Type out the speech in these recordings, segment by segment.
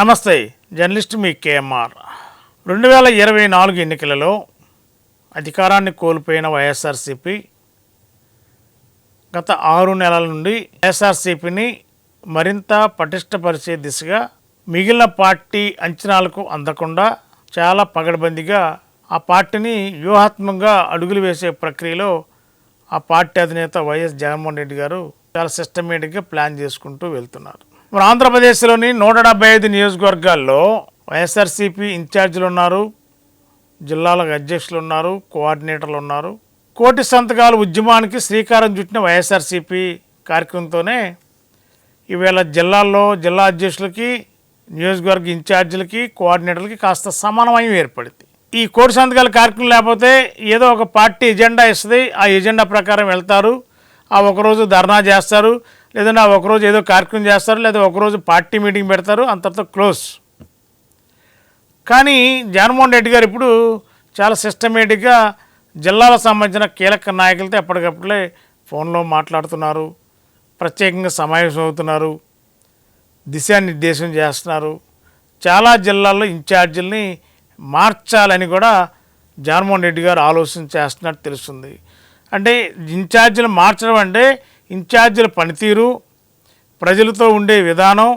నమస్తే జర్నలిస్ట్ మీ కేఎంఆర్. రెండు వేల ఇరవై నాలుగు ఎన్నికలలో అధికారాన్ని కోల్పోయిన వైఎస్ఆర్సీపీ గత ఆరు నెలల నుండి వైఎస్ఆర్సీపీని మరింత పటిష్టపరిచే దిశగా మిగిలిన పార్టీ అంచనాలకు అందకుండా చాలా పగడబందిగా ఆ పార్టీని వ్యూహాత్మకంగా అడుగులు వేసే ప్రక్రియలో ఆ పార్టీ అధినేత వైఎస్ జగన్మోహన్ రెడ్డి గారు చాలా సిస్టమేటిక్గా ప్లాన్ చేసుకుంటూ వెళ్తున్నారు. మరి ఆంధ్రప్రదేశ్లోని నూట డెబ్బై ఐదు నియోజకవర్గాల్లో వైఎస్ఆర్సీపీ ఇన్ఛార్జీలు ఉన్నారు జిల్లాల అధ్యక్షులు ఉన్నారు కోఆర్డినేటర్లు ఉన్నారు. కోటి సంతకాలు ఉద్యమానికి శ్రీకారం చుట్టిన వైఎస్ఆర్సీపీ కార్యక్రమంతోనే ఈవేళ జిల్లాల్లో జిల్లా అధ్యక్షులకి నియోజకవర్గ ఇన్ఛార్జీలకి కోఆర్డినేటర్లకి కాస్త సమానమయం ఏర్పడింది. ఈ కోటి సంతకాల కార్యక్రమం లేకపోతే ఏదో ఒక పార్టీ ఎజెండా ఇస్తుంది ఆ ఎజెండా ప్రకారం వెళ్తారు ఆ ఒకరోజు ధర్నా చేస్తారు లేదంటే ఆ ఒకరోజు ఏదో కార్యక్రమం చేస్తారు లేదా ఒకరోజు పార్టీ మీటింగ్ పెడతారు అంతటితో క్లోజ్. కానీ జగన్మోహన్ రెడ్డి గారు ఇప్పుడు చాలా సిస్టమేటిక్గా జిల్లాలకు సంబంధించిన కీలక నాయకులతో ఎప్పటికప్పుడే ఫోన్లో మాట్లాడుతున్నారు ప్రత్యేకంగా సమావేశం అవుతున్నారు దిశానిర్దేశం చేస్తున్నారు. చాలా జిల్లాల్లో ఇన్ఛార్జీలని మార్చాలని కూడా జగన్మోహన్ రెడ్డి గారు ఆలోచన చేస్తున్నట్టు తెలుస్తుంది. అంటే ఇన్ఛార్జీలు మార్చడం అంటే ఇన్ఛార్జీల పనితీరు ప్రజలతో ఉండే విధానం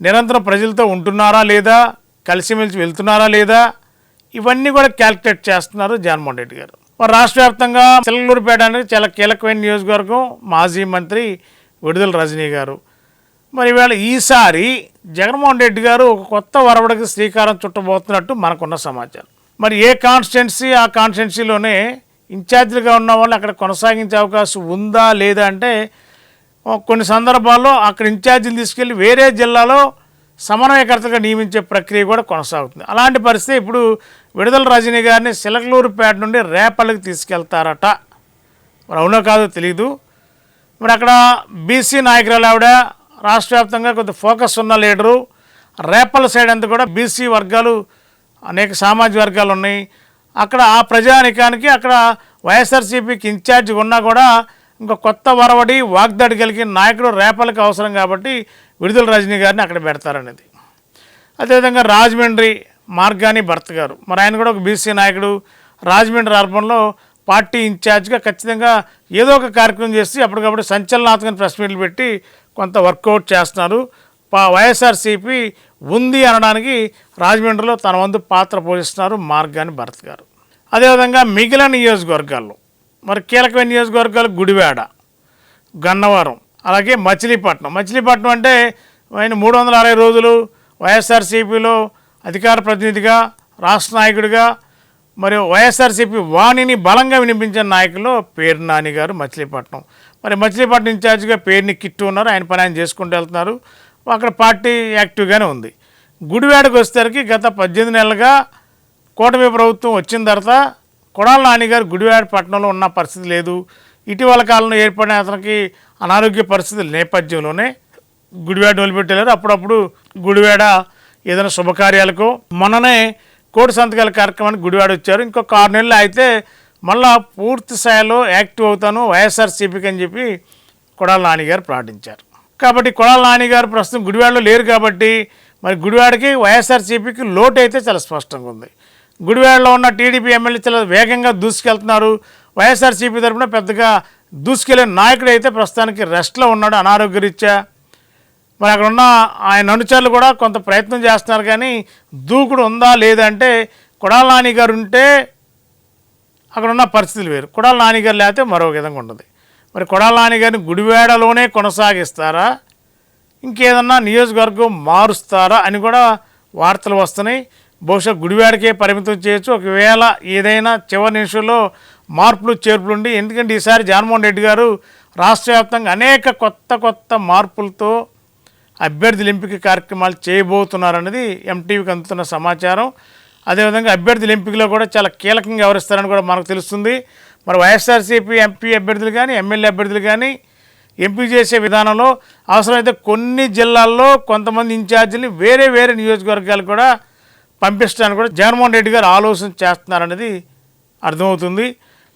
నిరంతరం ప్రజలతో ఉంటున్నారా లేదా కలిసిమెలిసి వెళ్తున్నారా లేదా ఇవన్నీ కూడా క్యాల్కులేట్ చేస్తున్నారు జగన్మోహన్ రెడ్డి గారు. మరి రాష్ట్ర వ్యాప్తంగా చిల్లూరుపేట అనేది చాలా కీలకమైన నియోజకవర్గం. మాజీ మంత్రి విడుదల రజనీ గారు. మరి ఇవాళ ఈసారి జగన్మోహన్ రెడ్డి గారు ఒక కొత్త వరవడికి శ్రీకారం చుట్టబోతున్నట్టు మనకున్న సమాచారం. మరి ఏ కాన్స్టిట్యున్సీ ఆ కాన్స్టిట్యున్సీలోనే ఇన్ఛార్జీలుగా ఉన్న వాళ్ళు అక్కడ కొనసాగించే అవకాశం ఉందా లేదా అంటే కొన్ని సందర్భాల్లో అక్కడ ఇన్ఛార్జీలు తీసుకెళ్ళి వేరే జిల్లాలో సమన్వయకర్తగా నియమించే ప్రక్రియ కూడా కొనసాగుతుంది. అలాంటి పరిస్థితి ఇప్పుడు విడుదల రజనీ గారిని సిలకలూరుపేట నుండి రేపల్లికి తీసుకెళ్తారట. మరి అవునో కాదో తెలియదు మరి అక్కడ బీసీ నాయకురాలు ఆవిడ రాష్ట్ర వ్యాప్తంగా కొంత ఫోకస్ ఉన్న లీడరు. రేపల సైడ్ అంతా కూడా బీసీ వర్గాలు అనేక సామాజిక వర్గాలు ఉన్నాయి. అక్కడ ఆ ప్రజానికానికి అక్కడ వైఎస్ఆర్సీపీకి ఇన్ఛార్జ్ ఉన్నా కూడా ఇంకా కొత్త వరవడి వాగ్దాడి కలిగిన నాయకుడు రేపలకి అవసరం కాబట్టి విడుదల రజనీ గారిని అక్కడ పెడతారనేది. అదేవిధంగా రాజమండ్రి మార్గాని భర్త గారు. మరి ఆయన కూడా ఒక బీసీ నాయకుడు. రాజమండ్రి అర్బన్లో పార్టీ ఇన్ఛార్జ్గా ఖచ్చితంగా ఏదో ఒక కార్యక్రమం చేసి అప్పటికప్పుడు సంచలనాత్మక ప్రెస్ మీట్లు పెట్టి కొంత వర్కౌట్ చేస్తున్నారు. వైఎస్ఆర్సీపీ ఉంది అనడానికి రాజమండ్రిలో తన వంతు పాత్ర పోషిస్తున్నారు మార్గాని భరత్ గారు. అదేవిధంగా మిగిలిన నియోజకవర్గాల్లో మరి కీలకమైన నియోజకవర్గాలు గుడివాడ గన్నవరం అలాగే మచిలీపట్నం. మచిలీపట్నం అంటే ఆయన మూడు వందల అరవై రోజులు వైఎస్ఆర్సీపీలో అధికార ప్రతినిధిగా రాష్ట్ర నాయకుడిగా మరియు వైఎస్ఆర్సీపీ వాణిని బలంగా వినిపించిన నాయకులు పేరు నాని గారు మచిలీపట్నం. మరి మచిలీపట్నం ఇన్ఛార్జిగా పేరుని కిట్టు ఉన్నారు. ఆయన పని ఆయన చేసుకుంటూ వెళ్తున్నారు. అక్కడ పార్టీ యాక్టివ్గానే ఉంది. గుడివాడకు వచ్చేసరికి గత పద్దెనిమిది నెలలుగా కూటమి ప్రభుత్వం వచ్చిన తర్వాత కొడాల నానిగారు గుడివాడ పట్టణంలో ఉన్న పరిస్థితి లేదు. ఇటీవల కాలంలో ఏర్పడిన అతనికి అనారోగ్య పరిస్థితుల నేపథ్యంలోనే గుడివాడ వదిలిపెట్టలేరు అప్పుడప్పుడు గుడివాడ ఏదైనా శుభకార్యాలకు మొన్ననే కోటి సంతకాల కార్యక్రమానికి గుడివాడ వచ్చారు. ఇంకొక ఆరు నెలలు అయితే మళ్ళా పూర్తి స్థాయిలో యాక్టివ్ అవుతాను వైఎస్ఆర్సీపీకి అని చెప్పి కొడాల నాని గారు ప్రకటించారు. కాబట్టి కొడాల నాని గారు ప్రస్తుతం గుడివాడలో లేరు కాబట్టి మరి గుడివాడకి వైఎస్ఆర్సీపీకి లోటు అయితే చాలా స్పష్టంగా ఉంది. గుడివాడలో ఉన్న టీడీపీ ఎమ్మెల్యే చాలా వేగంగా దూసుకెళ్తున్నారు. వైఎస్ఆర్సీపీ తరఫున పెద్దగా దూసుకెళ్ళే నాయకుడు అయితే ప్రస్తుతానికి రెస్ట్లో ఉన్నాడు అనారోగ్యరీత్యా. మరి అక్కడ ఉన్న ఆయన అనుచరులు కూడా కొంత ప్రయత్నం చేస్తున్నారు కానీ దూకుడు ఉందా లేదంటే కొడాల నాని గారు ఉంటే అక్కడ ఉన్న పరిస్థితులు వేరు. కొడాల నాని గారు లేకపోతే మరో విధంగా ఉంటుంది. మరి కొడాల గారిని గుడివాడలోనే కొనసాగిస్తారా? ఇంకేదన్నా నియోజకవర్గం మారుస్తారా అని కూడా వార్తలు వస్తున్నాయి. బహుశా గుడివాడకే పరిమితం చేయొచ్చు. ఒకవేళ ఏదైనా చివరి నిమిషంలో మార్పులు చేర్పులు ఉండి ఎందుకంటే ఈసారి జగన్మోహన్ రెడ్డి గారు రాష్ట్ర వ్యాప్తంగా అనేక కొత్త కొత్త మార్పులతో అభ్యర్థుల ఎంపిక కార్యక్రమాలు చేయబోతున్నారన్నది ఎంటీవీకి అందుతున్న సమాచారం. అదేవిధంగా అభ్యర్థుల ఎంపికలో కూడా చాలా కీలకంగా వ్యవహరిస్తారని కూడా మనకు తెలుస్తుంది. మరి వైఎస్ఆర్సీపీ ఎంపీ అభ్యర్థులు కానీ ఎమ్మెల్యే అభ్యర్థులు కానీ ఎంపీ చేసే విధానంలో అవసరమైతే కొన్ని జిల్లాల్లో కొంతమంది ఇన్ఛార్జీని వేరే వేరే నియోజకవర్గాలు కూడా పంపిస్తాను కూడా జగన్మోహన్ రెడ్డి గారు ఆలోచన చేస్తున్నారనేది అర్థమవుతుంది.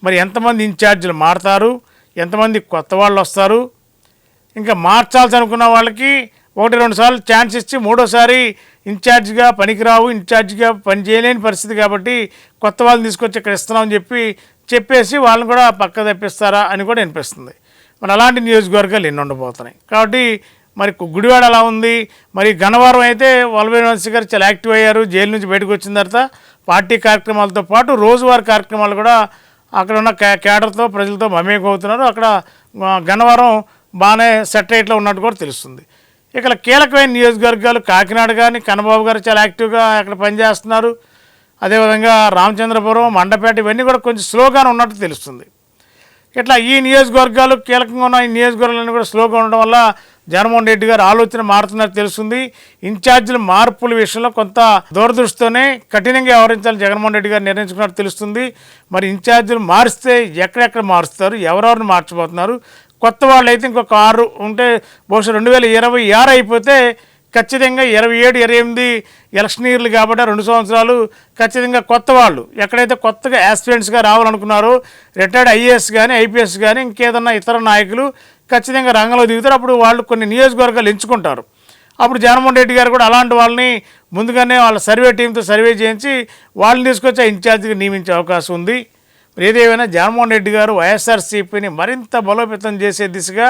మరి ఎంతమంది ఇన్ఛార్జీలు మారుతారు? ఎంతమంది కొత్త వాళ్ళు వస్తారు? ఇంకా మార్చాల్సి అనుకున్న వాళ్ళకి ఒకటి రెండు సార్లు ఛాన్స్ ఇచ్చి మూడోసారి ఇన్ఛార్జిగా పనికిరావు ఇన్ఛార్జిగా పని చేయలేని పరిస్థితి కాబట్టి కొత్త వాళ్ళని తీసుకొచ్చి ఇక్కడ ఇస్తున్నామని చెప్పి చెప్పేసి వాళ్ళని కూడా పక్క తెప్పిస్తారా అని కూడా అనిపిస్తుంది మరి అలాంటి నియోజకవర్గాలు ఎన్ని ఉండబోతున్నాయి? కాబట్టి మరి గుడివాడ అలా ఉంది. మరి గన్నవరం అయితే వల్లభైన వంశీ గారు చాలా యాక్టివ్ అయ్యారు. జైలు నుంచి బయటకు వచ్చిన తర్వాత పార్టీ కార్యక్రమాలతో పాటు రోజువారీ కార్యక్రమాలు కూడా అక్కడ ఉన్న కే కేడర్తో ప్రజలతో మమేకవుతున్నారు అక్కడ గన్నవరం బాగానే సెటరేట్లో ఉన్నట్టు కూడా తెలుస్తుంది. ఇక్కడ కీలకమైన నియోజకవర్గాలు కాకినాడ కానీ కన్నబాబు గారు చాలా యాక్టివ్గా అక్కడ పనిచేస్తున్నారు. అదేవిధంగా రామచంద్రపురం మండపేట ఇవన్నీ కూడా కొంచెం స్లోగానే ఉన్నట్టు తెలుస్తుంది. ఇట్లా ఈ నియోజకవర్గాలు కీలకంగా ఉన్న ఈ నియోజకవర్గాలన్నీ కూడా స్లోగా ఉండడం వల్ల జగన్మోహన్ రెడ్డి గారు ఆలోచన మారుతున్నట్టు తెలుస్తుంది. ఇన్ఛార్జీల మార్పుల విషయంలో కొంత దూరదృష్టితోనే కఠినంగా వ్యవహరించాలని జగన్మోహన్ రెడ్డి గారు నిర్ణయించుకున్నట్టు తెలుస్తుంది. మరి ఇన్ఛార్జీలు మారిస్తే ఎక్కడెక్కడ మారుస్తారు ఎవరెవరిని మార్చబోతున్నారు? కొత్త వాళ్ళు అయితే ఇంకొక ఆరు ఉంటే బహుశా రెండు వేల ఇరవై ఆరు అయిపోతే ఖచ్చితంగా ఇరవై ఏడు ఇరవై ఎనిమిది ఎలక్షన్ ఇయర్లు కాబట్టి రెండు సంవత్సరాలు ఖచ్చితంగా కొత్త వాళ్ళు. ఎక్కడైతే కొత్తగా యాస్పిరెంట్స్గా రావాలనుకున్నారో రిటైర్డ్ ఐఏఎస్ కానీ ఐపీఎస్ కానీ ఇంకేదన్నా ఇతర నాయకులు ఖచ్చితంగా రంగంలో దిగుతారు. అప్పుడు వాళ్ళు కొన్ని నియోజకవర్గాలు ఎంచుకుంటారు. అప్పుడు జగన్మోహన్ రెడ్డి గారు కూడా అలాంటి వాళ్ళని ముందుగానే వాళ్ళ సర్వే టీంతో సర్వే చేయించి వాళ్ళని తీసుకొచ్చి ఆ ఇన్ఛార్జిగా నియమించే అవకాశం ఉంది. ఏదేమైనా జగన్మోహన్ రెడ్డి గారు వైఎస్ఆర్సీపీని మరింత బలోపేతం చేసే దిశగా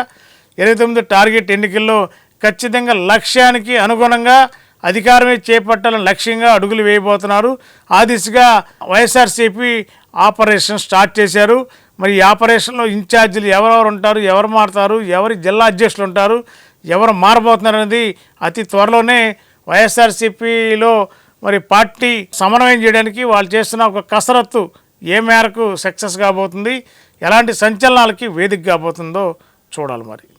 ఇరవై తొమ్మిది టార్గెట్ ఎన్నికల్లో ఖచ్చితంగా లక్ష్యానికి అనుగుణంగా అధికారమే చేపట్టాలని లక్ష్యంగా అడుగులు వేయబోతున్నారు. ఆ దిశగా వైఎస్ఆర్సీపీ ఆపరేషన్ స్టార్ట్ చేశారు. మరి ఈ ఆపరేషన్లో ఇన్ఛార్జీలు ఎవరెవరు ఉంటారు ఎవరు మారుతారు ఎవరి జిల్లా అధ్యక్షులు ఉంటారు ఎవరు మారబోతున్నారు అనేది అతి త్వరలోనే వైఎస్ఆర్సీపీలో మరి పార్టీ సమన్వయం చేయడానికి వాళ్ళు చేస్తున్న ఒక కసరత్తు ఏ మేరకు సక్సెస్ కాబోతుంది ఎలాంటి సంచలనాలకి వేదిక కాబోతుందో చూడాలి మరి.